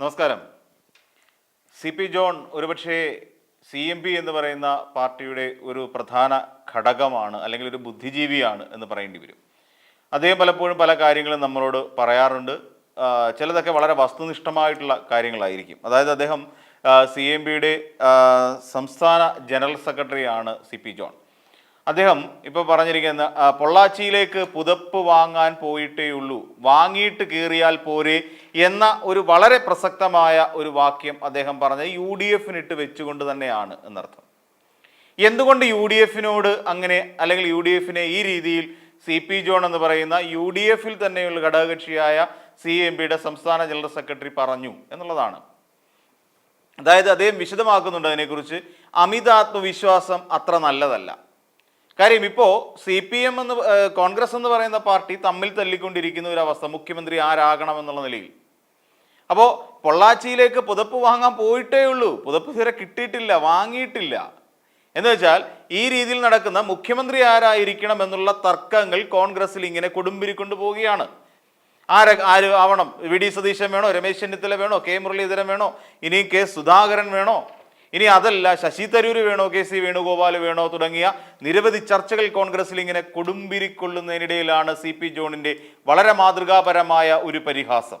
നമസ്കാരം. C P John ഒരുപക്ഷേ C M P എന്ന് പറയുന്ന പാർട്ടിയുടെ ഒരു പ്രധാന ഘടകമാണ് അല്ലെങ്കിൽ ഒരു ബുദ്ധിജീവിയാണ് എന്ന് പറയേണ്ടി വരും. അദ്ദേഹം പലപ്പോഴും പല കാര്യങ്ങളും നമ്മളോട് പറയാറുണ്ട്. ചിലതൊക്കെ വളരെ വസ്തുനിഷ്ഠമായിട്ടുള്ള കാര്യങ്ങളായിരിക്കും. അതായത് അദ്ദേഹം സി എം പിയുടെ സംസ്ഥാന ജനറൽ സെക്രട്ടറിയാണ് സി പി ജോൺ. അദ്ദേഹം ഇപ്പൊ പറഞ്ഞിരിക്കുന്ന പൊള്ളാച്ചിയിലേക്ക് പുതപ്പ് വാങ്ങാൻ പോയിട്ടേ ഉള്ളൂ. വാങ്ങിയിട്ട് കീറിയാൽ പോരെ എന്ന ഒരു വളരെ പ്രസക്തമായ ഒരു വാക്യം അദ്ദേഹം പറഞ്ഞത്. യു ഡി എഫിനിട്ട് വെച്ചുകൊണ്ട് തന്നെയാണ് എന്നർത്ഥം. എന്തുകൊണ്ട് യു ഡി എഫിനോട് അങ്ങനെ അല്ലെങ്കിൽ യു ഡി എഫിനെ ഈ രീതിയിൽ സി പി ജോൺ എന്ന് പറയുന്ന യു ഡി എഫിൽ തന്നെയുള്ള ഘടകകക്ഷിയായ സി എം പിയുടെ സംസ്ഥാന ജനറൽ സെക്രട്ടറി പറഞ്ഞു എന്നുള്ളതാണ്. അതായത് അദ്ദേഹം വിശദമാക്കുന്നുണ്ട് അതിനെക്കുറിച്ച്. അമിതാത്മവിശ്വാസം അത്ര നല്ലതല്ല. കാര്യം ഇപ്പോൾ സി പി എം എന്ന് കോൺഗ്രസ് എന്ന് പറയുന്ന പാർട്ടി തമ്മിൽ തല്ലിക്കൊണ്ടിരിക്കുന്ന ഒരു അവസ്ഥ മുഖ്യമന്ത്രി ആരാകണം എന്നുള്ള നിലയിൽ. അപ്പോൾ പൊള്ളാച്ചിയിലേക്ക് പുതപ്പ് വാങ്ങാൻ പോയിട്ടേ ഉള്ളൂ. പുതപ്പ് തീരെ കിട്ടിയിട്ടില്ല വാങ്ങിയിട്ടില്ല. എന്ന് വെച്ചാൽ ഈ രീതിയിൽ നടക്കുന്ന മുഖ്യമന്ത്രി ആരായിരിക്കണം എന്നുള്ള തർക്കങ്ങൾ കോൺഗ്രസിൽ ഇങ്ങനെ കൊടുമ്പിരിക്കൊണ്ട് പോവുകയാണ്. ആര ആര് ആവണം? വി. ഡി. സതീശൻ വേണോ? രമേശ് ചെന്നിത്തല വേണോ? കെ. മുരളീധരൻ വേണോ? ഇനിയും കെ. സുധാകരൻ വേണോ? ഇനി അതല്ല ശശി തരൂർ വേണോ കെ സി വേണുഗോപാൽ വേണോ തുടങ്ങിയ നിരവധി ചർച്ചകൾ കോൺഗ്രസിൽ ഇങ്ങനെ കൊടുമ്പിരിക്കൊള്ളുന്നതിനിടയിലാണ് സി പി ജോണിന്റെ വളരെ മാതൃകാപരമായ ഒരു പരിഹാസം.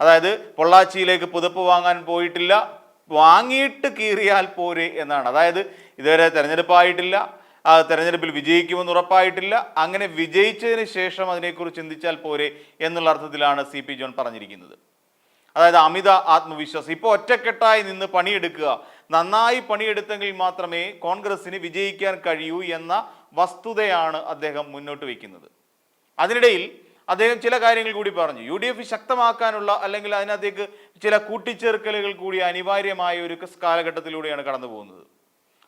അതായത് പൊള്ളാച്ചിയിലേക്ക് പുതപ്പ് വാങ്ങാൻ പോയിട്ടില്ല വാങ്ങിയിട്ട് കീറിയാൽ പോരെ എന്നാണ്. അതായത് ഇതുവരെ തെരഞ്ഞെടുപ്പായിട്ടില്ല തെരഞ്ഞെടുപ്പിൽ വിജയിക്കുമെന്ന് ഉറപ്പായിട്ടില്ല അങ്ങനെ വിജയിച്ചതിന് ശേഷം അതിനെക്കുറിച്ച് ചിന്തിച്ചാൽ പോരെ എന്നുള്ള അർത്ഥത്തിലാണ് സി ജോൺ പറഞ്ഞിരിക്കുന്നത്. അതായത് അമിത ആത്മവിശ്വാസം. ഇപ്പോൾ ഒറ്റക്കെട്ടായി നിന്ന് പണിയെടുക്കുക. നന്നായി പണിയെടുത്തെങ്കിൽ മാത്രമേ കോൺഗ്രസിന് വിജയിക്കാൻ കഴിയൂ എന്ന വസ്തുതയാണ് അദ്ദേഹം മുന്നോട്ട് വയ്ക്കുന്നത് അതിനിടയിൽ അദ്ദേഹം ചില കാര്യങ്ങൾ കൂടി പറഞ്ഞു. യു ഡി എഫ് ശക്തമാക്കാനുള്ള അല്ലെങ്കിൽ അതിനകത്തേക്ക് ചില കൂട്ടിച്ചേർക്കലുകൾ കൂടി അനിവാര്യമായ ഒരു കാലഘട്ടത്തിലൂടെയാണ് കടന്നു പോകുന്നത്.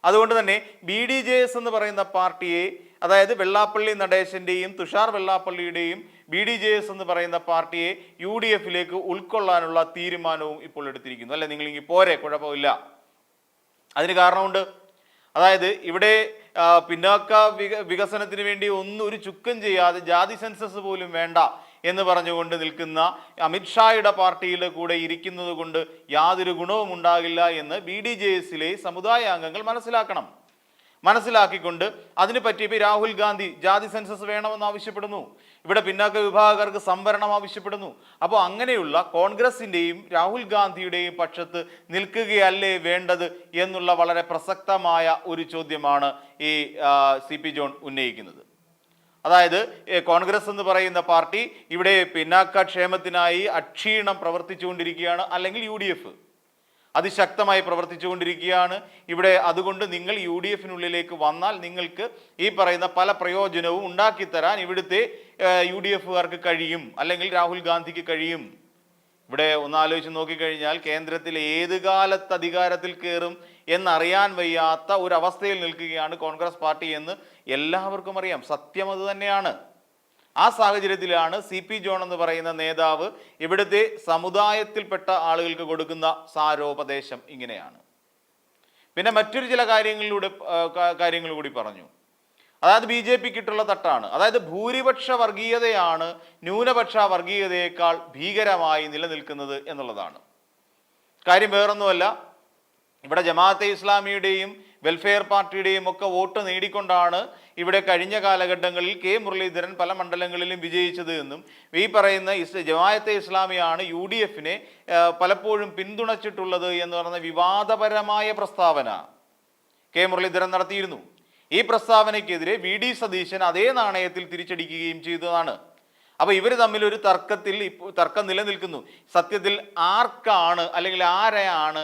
അതുകൊണ്ട് തന്നെ ബി ഡി ജെ എസ് എന്ന് പറയുന്ന പാർട്ടിയെ അതായത് വെള്ളാപ്പള്ളി നടേശന്റെയും തുഷാർ വെള്ളാപ്പള്ളിയുടെയും ബി ഡി ജെ എസ് എന്ന് പറയുന്ന പാർട്ടിയെ യു ഡി എഫിലേക്ക് ഉൾക്കൊള്ളാനുള്ള തീരുമാനവും ഇപ്പോൾ എടുത്തിരിക്കുന്നു. അല്ലെ? നിങ്ങൾ ഇങ്ങനെ പോരെ കുഴപ്പമില്ല. അതിന് കാരണമുണ്ട്. അതായത് ഇവിടെ പിന്നാക്ക വിക വികസനത്തിന് വേണ്ടി ഒന്നും ഒരു ചുക്കം ചെയ്യാതെ ജാതി സെൻസസ് പോലും വേണ്ട എന്ന് പറഞ്ഞുകൊണ്ട് നിൽക്കുന്ന അമിത്ഷായുടെ പാർട്ടിയുടെ കൂടെ ഇരിക്കുന്നത് കൊണ്ട് യാതൊരു ഗുണവും ഉണ്ടാകില്ല എന്ന് ബി ഡി ജെ എസിലെ സമുദായ അംഗങ്ങൾ മനസ്സിലാക്കണം. മനസ്സിലാക്കിക്കൊണ്ട് അതിന് പറ്റിയപ്പോൾ രാഹുൽ ഗാന്ധി ജാതി സെൻസസ് വേണമെന്ന് ആവശ്യപ്പെടുന്നു. ഇവിടെ പിന്നാക്ക വിഭാഗക്കാർക്ക് സംവരണം ആവശ്യപ്പെടുന്നു. അപ്പോൾ അങ്ങനെയുള്ള കോൺഗ്രസിന്റെയും രാഹുൽ ഗാന്ധിയുടെയും പക്ഷത്ത് നിൽക്കുകയല്ലേ വേണ്ടത് എന്നുള്ള വളരെ പ്രസക്തമായ ഒരു ചോദ്യമാണ് ഈ സി പി ജോൺ ഉന്നയിക്കുന്നത്. അതായത് കോൺഗ്രസ് എന്ന് പറയുന്ന പാർട്ടി ഇവിടെ പിന്നാക്ക ക്ഷേമത്തിനായി അക്ഷീണം പ്രവർത്തിച്ചുകൊണ്ടിരിക്കുകയാണ് അല്ലെങ്കിൽ യു അതിശക്തമായി പ്രവർത്തിച്ചുകൊണ്ടിരിക്കുകയാണ്. ഇവിടെ അതുകൊണ്ട് നിങ്ങൾ യു ഡി എഫിനുള്ളിലേക്ക് വന്നാൽ നിങ്ങൾക്ക് ഈ പറയുന്ന പല പ്രയോജനവും ഉണ്ടാക്കിത്തരാൻ ഇവിടുത്തെ യു ഡി എഫുകാർക്ക് കഴിയും. അല്ലെങ്കിൽ രാഹുൽ ഗാന്ധിക്ക് കഴിയും. ഇവിടെ ഒന്ന് ഒന്നാലോചിച്ച് നോക്കിക്കഴിഞ്ഞാൽ കേന്ദ്രത്തിൽ ഏത് കാലത്ത് അധികാരത്തിൽ കയറും എന്നറിയാൻ വയ്യാത്ത ഒരു അവസ്ഥയിൽ നിൽക്കുകയാണ് കോൺഗ്രസ് പാർട്ടി എന്ന് എല്ലാവർക്കും അറിയാം. സത്യം അത് തന്നെയാണ്. ആ സാഹചര്യത്തിലാണ് സി പി ജോൺ എന്ന് പറയുന്ന നേതാവ് ഇവിടുത്തെ സമുദായത്തിൽപ്പെട്ട ആളുകൾക്ക് കൊടുക്കുന്ന സാരോപദേശം ഇങ്ങനെയാണ്. പിന്നെ മറ്റൊരു ചില കാര്യങ്ങളിലൂടെ കാര്യങ്ങൾ കൂടി പറഞ്ഞു. അതായത് ബി ജെ പിക്കിട്ടുള്ള തട്ടാണ്. അതായത് ഭൂരിപക്ഷ വർഗീയതയാണ് ന്യൂനപക്ഷ വർഗീയതയേക്കാൾ ഭീകരമായി നിലനിൽക്കുന്നത് എന്നുള്ളതാണ്. കാര്യം വേറൊന്നുമല്ല ഇവിടെ ജമാഅത്തെ ഇസ്ലാമിയുടെയും വെൽഫെയർ പാർട്ടിയുടെയും ഒക്കെ വോട്ട് നേടിക്കൊണ്ടാണ് ഇവിടെ കഴിഞ്ഞ കാലഘട്ടങ്ങളിൽ കെ മുരളീധരൻ പല മണ്ഡലങ്ങളിലും വിജയിച്ചത് എന്നും ഈ പറയുന്ന ഇസ് ജമാഅത്തെ ഇസ്ലാമിയാണ് യു ഡി എഫിനെ പലപ്പോഴും പിന്തുണച്ചിട്ടുള്ളത് എന്ന് പറഞ്ഞ വിവാദപരമായ പ്രസ്താവന കെ മുരളീധരൻ നടത്തിയിരുന്നു. ഈ പ്രസ്താവനയ്ക്കെതിരെ വി ഡി സതീശൻ അതേ നാണയത്തിൽ തിരിച്ചടിക്കുകയും ചെയ്തതാണ്. അപ്പോൾ ഇവർ തമ്മിൽ ഒരു തർക്കത്തിൽ ഇപ്പോൾ തർക്കം നിലനിൽക്കുന്നു. സത്യത്തിൽ ആർക്കാണ് അല്ലെങ്കിൽ ആരെയാണ്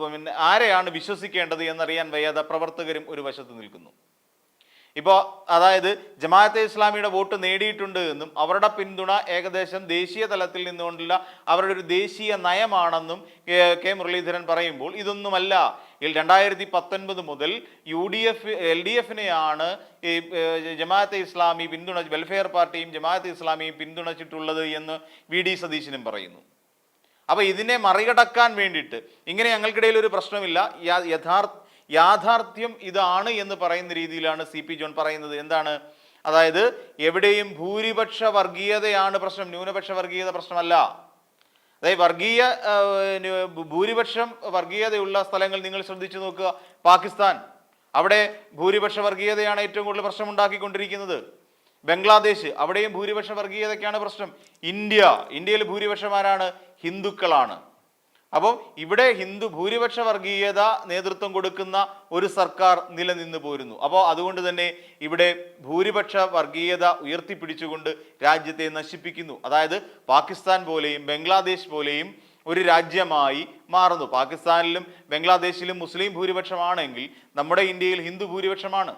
പിന്നെ ആരെയാണ് വിശ്വസിക്കേണ്ടത് എന്നറിയാൻ വയ്യാതെ പ്രവർത്തകരും ഒരു വശത്ത് നിൽക്കുന്നു. ഇപ്പോൾ അതായത് ജമാഅത്തെ ഇസ്ലാമിയുടെ വോട്ട് നേടിയിട്ടുണ്ട് എന്നും അവരുടെ പിന്തുണ ഏകദേശം ദേശീയ തലത്തിൽ നിന്നുകൊണ്ടുള്ള അവരുടെ ഒരു ദേശീയ നയമാണെന്നും കെ മുരളീധരൻ പറയുമ്പോൾ ഇതൊന്നുമല്ല. രണ്ടായിരത്തി പത്തൊൻപത് മുതൽ U D F L D എഫിനെയാണ് ഈ ജമാഅത്തെ ഇസ്ലാമി പിന്തുണ വെൽഫെയർ പാർട്ടിയും ജമാഅത്തെ ഇസ്ലാമിയും പിന്തുണച്ചിട്ടുള്ളത് എന്ന് വി ഡി സതീശനും പറയുന്നു. അപ്പോൾ ഇതിനെ മറികടക്കാൻ വേണ്ടിയിട്ട് ഇങ്ങനെ ഞങ്ങൾക്കിടയിൽ ഒരു പ്രശ്നമില്ല. യഥാർത്ഥ യാഥാർത്ഥ്യം ഇതാണ് എന്ന് പറയുന്ന രീതിയിലാണ് സി പി ജോൺ പറയുന്നത്. എന്താണ്? അതായത് എവിടെയും ഭൂരിപക്ഷ വർഗീയതയാണ് പ്രശ്നം ന്യൂനപക്ഷ വർഗീയത പ്രശ്നമല്ല. അതായത് വർഗീയ ഭൂരിപക്ഷം വർഗീയതയുള്ള സ്ഥലങ്ങൾ നിങ്ങൾ ശ്രദ്ധിച്ചു നോക്കുക. പാകിസ്ഥാൻ. അവിടെ ഭൂരിപക്ഷ വർഗീയതയാണ് ഏറ്റവും കൂടുതൽ പ്രശ്നം ഉണ്ടാക്കിക്കൊണ്ടിരിക്കുന്നത്. ബംഗ്ലാദേശ്. അവിടെയും ഭൂരിപക്ഷ വർഗീയതയ്ക്കാണ് പ്രശ്നം. ഇന്ത്യ. ഇന്ത്യയിൽ ഭൂരിപക്ഷമാരാണ് ഹിന്ദുക്കളാണ്. അപ്പം ഇവിടെ ഹിന്ദു ഭൂരിപക്ഷ വർഗീയത നേതൃത്വം കൊടുക്കുന്ന ഒരു സർക്കാർ നിലനിന്ന് പോരുന്നു. അപ്പോൾ അതുകൊണ്ട് തന്നെ ഇവിടെ ഭൂരിപക്ഷ വർഗീയത ഉയർത്തിപ്പിടിച്ചുകൊണ്ട് രാജ്യത്തെ നശിപ്പിക്കുന്നു. അതായത് പാകിസ്ഥാൻ പോലെയും ബംഗ്ലാദേശ് പോലെയും ഒരു രാജ്യമായി മാറുന്നു. പാകിസ്ഥാനിലും ബംഗ്ലാദേശിലും മുസ്ലിം ഭൂരിപക്ഷമാണെങ്കിൽ നമ്മുടെ ഇന്ത്യയിൽ ഹിന്ദു ഭൂരിപക്ഷമാണ്.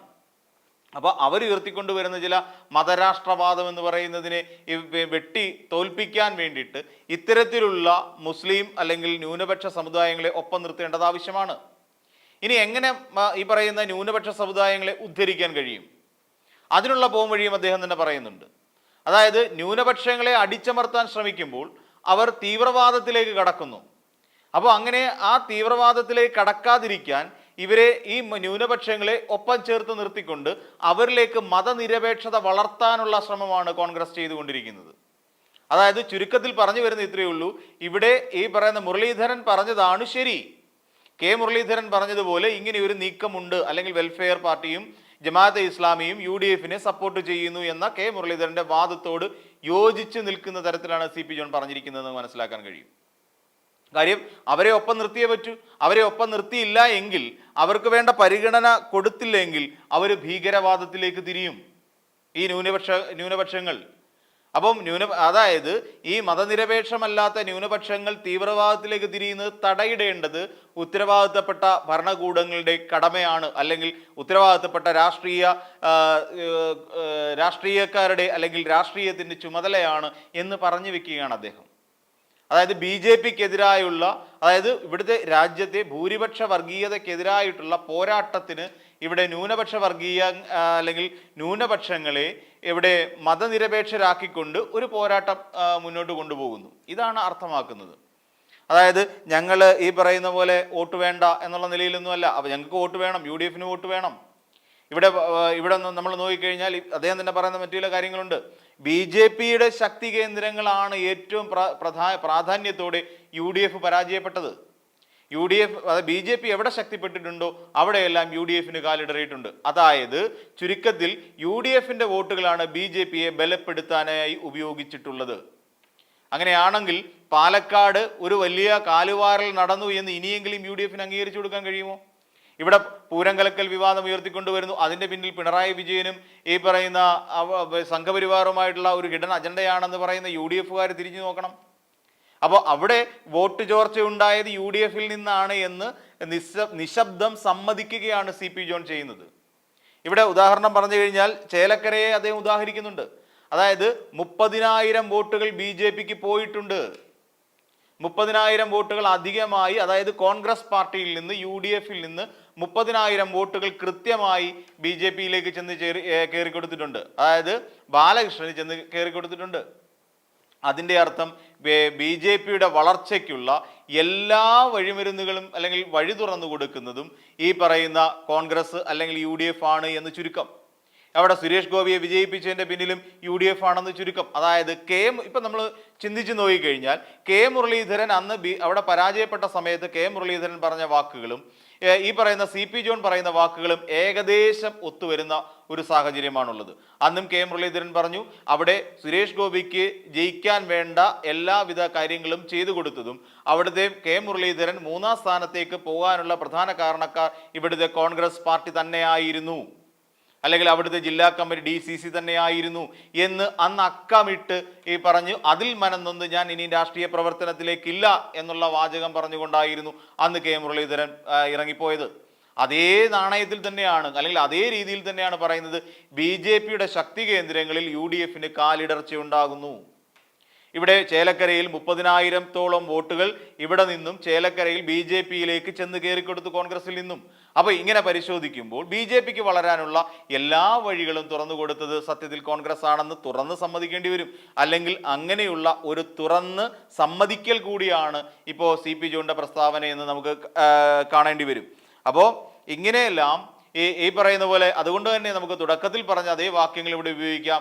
അപ്പോൾ അവർ ഉയർത്തിക്കൊണ്ടുവരുന്ന ചില മതരാഷ്ട്രവാദം എന്ന് പറയുന്നതിനെ വെട്ടി തോൽപ്പിക്കാൻ വേണ്ടിയിട്ട് ഇത്തരത്തിലുള്ള മുസ്ലിം അല്ലെങ്കിൽ ന്യൂനപക്ഷ സമുദായങ്ങളെ ഒപ്പം നിർത്തേണ്ടത് ആവശ്യമാണ്. ഇനി എങ്ങനെ ഈ പറയുന്ന ന്യൂനപക്ഷ സമുദായങ്ങളെ ഉദ്ധരിക്കാൻ കഴിയും? അതിനുള്ള പോം വഴിയും അദ്ദേഹം തന്നെ പറയുന്നുണ്ട്. അതായത് ന്യൂനപക്ഷങ്ങളെ അടിച്ചമർത്താൻ ശ്രമിക്കുമ്പോൾ അവർ തീവ്രവാദത്തിലേക്ക് കടക്കുന്നു. അപ്പോൾ അങ്ങനെ ആ തീവ്രവാദത്തിലേക്ക് കടക്കാതിരിക്കാൻ ഇവരെ ഈ ന്യൂനപക്ഷങ്ങളെ ഒപ്പം ചേർത്ത് നിർത്തിക്കൊണ്ട് അവരിലേക്ക് മതനിരപേക്ഷത വളർത്താനുള്ള ശ്രമമാണ് കോൺഗ്രസ് ചെയ്തുകൊണ്ടിരിക്കുന്നത്. അതായത് ചുരുക്കത്തിൽ പറഞ്ഞു വരുന്ന ഇത്രയേ ഉള്ളൂ ഇവിടെ ഈ പറയുന്ന മുരളീധരൻ പറഞ്ഞതാണ് ശരി. കെ മുരളീധരൻ പറഞ്ഞതുപോലെ ഇങ്ങനെ ഒരു നീക്കമുണ്ട് അല്ലെങ്കിൽ വെൽഫെയർ പാർട്ടിയും ജമാഅത്തെ ഇസ്ലാമിയും യു ഡി എഫിനെ സപ്പോർട്ട് ചെയ്യുന്നു എന്ന കെ മുരളീധരന്റെ വാദത്തോട് യോജിച്ച് നിൽക്കുന്ന തരത്തിലാണ് സി പി ജോൺ പറഞ്ഞിരിക്കുന്നതെന്ന് മനസ്സിലാക്കാൻ കഴിയും. കാര്യം അവരെ ഒപ്പം നിർത്തിയേ പറ്റൂ. അവരെ ഒപ്പം നിർത്തിയില്ല എങ്കിൽ അവർക്ക് വേണ്ട പരിഗണന കൊടുത്തില്ലെങ്കിൽ അവർ ഭീകരവാദത്തിലേക്ക് തിരിയും. ഈ ന്യൂനപക്ഷ ന്യൂനപക്ഷങ്ങൾ. അപ്പം ന്യൂന അതായത് ഈ മതനിരപേക്ഷമല്ലാത്ത ന്യൂനപക്ഷങ്ങൾ തീവ്രവാദത്തിലേക്ക് തിരിയുന്നത് തടയിടേണ്ടത് ഉത്തരവാദിത്തപ്പെട്ട ഭരണകൂടങ്ങളുടെ കടമയാണ്. അല്ലെങ്കിൽ ഉത്തരവാദിത്തപ്പെട്ട രാഷ്ട്രീയ രാഷ്ട്രീയക്കാരുടെ അല്ലെങ്കിൽ രാഷ്ട്രീയത്തിന്റെ ചുമതലയാണ് എന്ന് പറഞ്ഞു വെക്കുകയാണ് അദ്ദേഹം. അതായത് ബി ജെ പിക്കെതിരായുള്ള അതായത് ഇവിടുത്തെ രാജ്യത്തെ ഭൂരിപക്ഷ വർഗീയതക്കെതിരായിട്ടുള്ള പോരാട്ടത്തിന് ഇവിടെ ന്യൂനപക്ഷ വർഗീയ അല്ലെങ്കിൽ ന്യൂനപക്ഷങ്ങളെ ഇവിടെ മതനിരപേക്ഷരാക്കിക്കൊണ്ട് ഒരു പോരാട്ടം മുന്നോട്ട് കൊണ്ടുപോകുന്നു. ഇതാണ് അർത്ഥമാക്കുന്നത്. അതായത് ഞങ്ങൾ ഈ പറയുന്ന പോലെ വോട്ട് വേണ്ട എന്നുള്ള നിലയിലൊന്നുമല്ല. അപ്പോൾ ഞങ്ങൾക്ക് വോട്ട് വേണം യു ഡി എഫിന് വോട്ട് വേണം. ഇവിടെ ഇവിടെ നമ്മൾ നോക്കിക്കഴിഞ്ഞാൽ അദ്ദേഹം തന്നെ പറയുന്ന മറ്റു ചില കാര്യങ്ങളുണ്ട്. ബി ജെ പിയുടെ ശക്തി കേന്ദ്രങ്ങളാണ് ഏറ്റവും പ്രധാ പ്രാധാന്യത്തോടെ യു ഡി എഫ് പരാജയപ്പെട്ടത്. U D F B J P എവിടെ ശക്തിപ്പെട്ടിട്ടുണ്ടോ അവിടെയെല്ലാം യു ഡി എഫിന് കാലിടറിയിട്ടുണ്ട്. അതായത് ചുരുക്കത്തിൽ യു ഡി എഫിന്റെ വോട്ടുകളാണ് ബി ജെ പിയെ ബലപ്പെടുത്താനായി ഉപയോഗിച്ചിട്ടുള്ളത്. അങ്ങനെയാണെങ്കിൽ പാലക്കാട് ഒരു വലിയ കാലുവാരൽ നടന്നു എന്ന് ഇനിയെങ്കിലും യു ഡി എഫിന് അംഗീകരിച്ചു കൊടുക്കാൻ കഴിയുമോ? ഇവിടെ പൂരങ്കലക്കൽ വിവാദം ഉയർത്തിക്കൊണ്ടുവരുന്നു. അതിന്റെ പിന്നിൽ പിണറായി വിജയനും ഈ പറയുന്ന സംഘപരിവാറുമായിട്ടുള്ള ഒരു ഹിഡൻ അജണ്ടയാണെന്ന് പറയുന്ന യു ഡി എഫുകാർ തിരിഞ്ഞു നോക്കണം. അപ്പോൾ അവിടെ വോട്ട് ചോർച്ച ഉണ്ടായത് യു ഡി എഫിൽ നിന്നാണ് എന്ന് നിശ നിശബ്ദം സമ്മതിക്കുകയാണ് സി പി ജോൺ ചെയ്യുന്നത്. ഇവിടെ ഉദാഹരണം പറഞ്ഞു കഴിഞ്ഞാൽ ചേലക്കരയെ അദ്ദേഹം ഉദാഹരിക്കുന്നുണ്ട്. അതായത് മുപ്പതിനായിരം വോട്ടുകൾ ബി ജെ പിക്ക് പോയിട്ടുണ്ട്. മുപ്പതിനായിരം വോട്ടുകൾ അധികമായി അതായത് കോൺഗ്രസ് പാർട്ടിയിൽ നിന്ന് യു ഡി എഫിൽ നിന്ന് മുപ്പതിനായിരം വോട്ടുകൾ കൃത്യമായി ബി ജെ പിയിലേക്ക് ചെന്ന് കയറി കൊടുത്തിട്ടുണ്ട് അതായത് ബാലകൃഷ്ണന് ചെന്ന് കയറി കൊടുത്തിട്ടുണ്ട് അതിന്റെ അർത്ഥം ബി ജെ പിയുടെ വളർച്ചയ്ക്കുള്ള എല്ലാ വഴിമരുന്നുകളും അല്ലെങ്കിൽ വഴി തുറന്നു കൊടുക്കുന്നതും ഈ പറയുന്ന കോൺഗ്രസ് അല്ലെങ്കിൽ യു ആണ് എന്ന് ചുരുക്കം. അവിടെ സുരേഷ് ഗോപിയെ വിജയിപ്പിച്ചതിന്റെ പിന്നിലും യു ഡി എഫ് ആണെന്ന് ചുരുക്കം. അതായത് കെ ഇപ്പം നമ്മൾ ചിന്തിച്ച് നോക്കിക്കഴിഞ്ഞാൽ കെ മുരളീധരൻ അന്ന് ബി അവിടെ പരാജയപ്പെട്ട സമയത്ത് കെ മുരളീധരൻ പറഞ്ഞ വാക്കുകളും ഈ പറയുന്ന സി പി ജോൺ പറയുന്ന വാക്കുകളും ഏകദേശം ഒത്തുവരുന്ന ഒരു സാഹചര്യമാണുള്ളത്. അന്നും കെ മുരളീധരൻ പറഞ്ഞു അവിടെ സുരേഷ് ഗോപിക്ക് ജയിക്കാൻ വേണ്ട എല്ലാവിധ കാര്യങ്ങളും ചെയ്തു കൊടുത്തതും അവിടുത്തെ കെ മുരളീധരൻ മൂന്നാം സ്ഥാനത്തേക്ക് പോകാനുള്ള പ്രധാന കാരണക്കാർ ഇവിടുത്തെ കോൺഗ്രസ് പാർട്ടി തന്നെയായിരുന്നു. അല്ലെങ്കിൽ അവിടുത്തെ ജില്ലാ കമ്മിറ്റി ഡി സി സി തന്നെയായിരുന്നു എന്ന് അന്ന് അക്കമിട്ട് ഈ പറഞ്ഞു അതിൽ മനന്നൊന്ന് ഞാൻ ഇനി രാഷ്ട്രീയ പ്രവർത്തനത്തിലേക്കില്ല എന്നുള്ള വാചകം പറഞ്ഞുകൊണ്ടായിരുന്നു അന്ന് കെ. മുരളീധരൻ ഇറങ്ങിപ്പോയത്. അതേ നാണയത്തിൽ തന്നെയാണ് അല്ലെങ്കിൽ അതേ രീതിയിൽ തന്നെയാണ് പറയുന്നത് ബി ശക്തി കേന്ദ്രങ്ങളിൽ യു ഡി എഫിന് കാലിടർച്ച ഉണ്ടാകുന്നു. ഇവിടെ ചേലക്കരയിൽ മുപ്പതിനായിരത്തോളം വോട്ടുകൾ ഇവിടെ നിന്നും ചേലക്കരയിൽ ബി ജെ പിയിലേക്ക് ചെന്ന് കയറിക്കൊടുത്തു കോൺഗ്രസിൽ നിന്നും. അപ്പോൾ ഇങ്ങനെ പരിശോധിക്കുമ്പോൾ ബി ജെ പിക്ക് വളരാനുള്ള എല്ലാ വഴികളും തുറന്നു കൊടുത്തത് സത്യത്തിൽ കോൺഗ്രസ് ആണെന്ന് തുറന്ന് സമ്മതിക്കേണ്ടി വരും. അല്ലെങ്കിൽ അങ്ങനെയുള്ള ഒരു തുറന്ന് സമ്മതിക്കൽ കൂടിയാണ് ഇപ്പോൾ സി പി ജോണിന്റെ പ്രസ്താവന എന്ന് നമുക്ക് കാണേണ്ടി വരും. അപ്പോൾ ഇങ്ങനെയെല്ലാം ഈ ഈ പറയുന്ന പോലെ അതുകൊണ്ട് തന്നെ നമുക്ക് തുടക്കത്തിൽ പറഞ്ഞ അതേ വാക്യങ്ങൾ ഇവിടെ ഉപയോഗിക്കാം.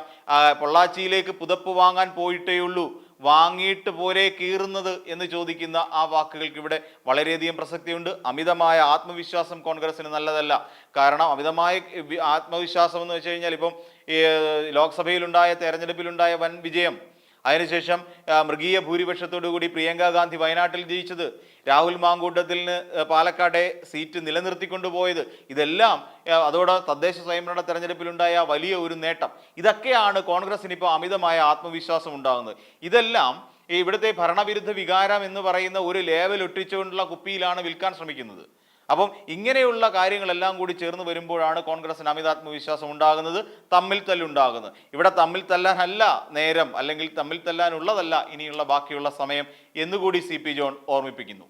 പൊള്ളാച്ചിയിലേക്ക് പുതപ്പ് വാങ്ങാൻ പോയിട്ടേ ഉള്ളൂ വാങ്ങിയിട്ട് പോരെ കീറുന്നത് എന്ന് ചോദിക്കുന്ന ആ വാക്കുകൾക്ക് ഇവിടെ വളരെയധികം പ്രസക്തിയുണ്ട്. അമിതമായ ആത്മവിശ്വാസം കോൺഗ്രസിന് നല്ലതല്ല. കാരണം അമിതമായ ആത്മവിശ്വാസം എന്ന് വെച്ച് കഴിഞ്ഞാൽ ഇപ്പം ലോക്സഭയിലുണ്ടായ തെരഞ്ഞെടുപ്പിലുണ്ടായ വൻ വിജയം അതിനുശേഷം മൃഗീയ ഭൂരിപക്ഷത്തോടു കൂടി പ്രിയങ്ക ഗാന്ധി വയനാട്ടിൽ ജയിച്ചത് രാഹുൽ മാങ്കൂട്ടത്തിന് ആ, പാലക്കാട്ടെ സീറ്റ് നിലനിർത്തിക്കൊണ്ടു പോയത് ഇതെല്ലാം അതോടെ തദ്ദേശ സ്വയംഭരണ തെരഞ്ഞെടുപ്പിലുണ്ടായ വലിയ ഒരു നേട്ടം. ഇതൊക്കെയാണ് കോൺഗ്രസിന് ഇപ്പോൾ അമിതമായ ആത്മവിശ്വാസം ഉണ്ടാകുന്നത്. ഇതെല്ലാം ഇവിടുത്തെ ഭരണവിരുദ്ധ വികാരം എന്ന് പറയുന്ന ഒരു ലേവൽ ഒട്ടിച്ചുകൊണ്ടുള്ള കുപ്പിയിലാണ് വിൽക്കാൻ ശ്രമിക്കുന്നത്. അപ്പം ഇങ്ങനെയുള്ള കാര്യങ്ങളെല്ലാം കൂടി ചേർന്ന് വരുമ്പോഴാണ് കോൺഗ്രസിന് അമിതാത്മവിശ്വാസം ഉണ്ടാകുന്നത് തമ്മിൽ തല്ലുണ്ടാകുന്നത്. ഇവിടെ തമ്മിൽ തല്ലാനല്ല നേരം അല്ലെങ്കിൽ തമ്മിൽ തല്ലാനുള്ളതല്ല ഇനിയുള്ള ബാക്കിയുള്ള സമയം എന്നുകൂടി സി പി ജോൺ ഓർമ്മിപ്പിക്കുന്നു.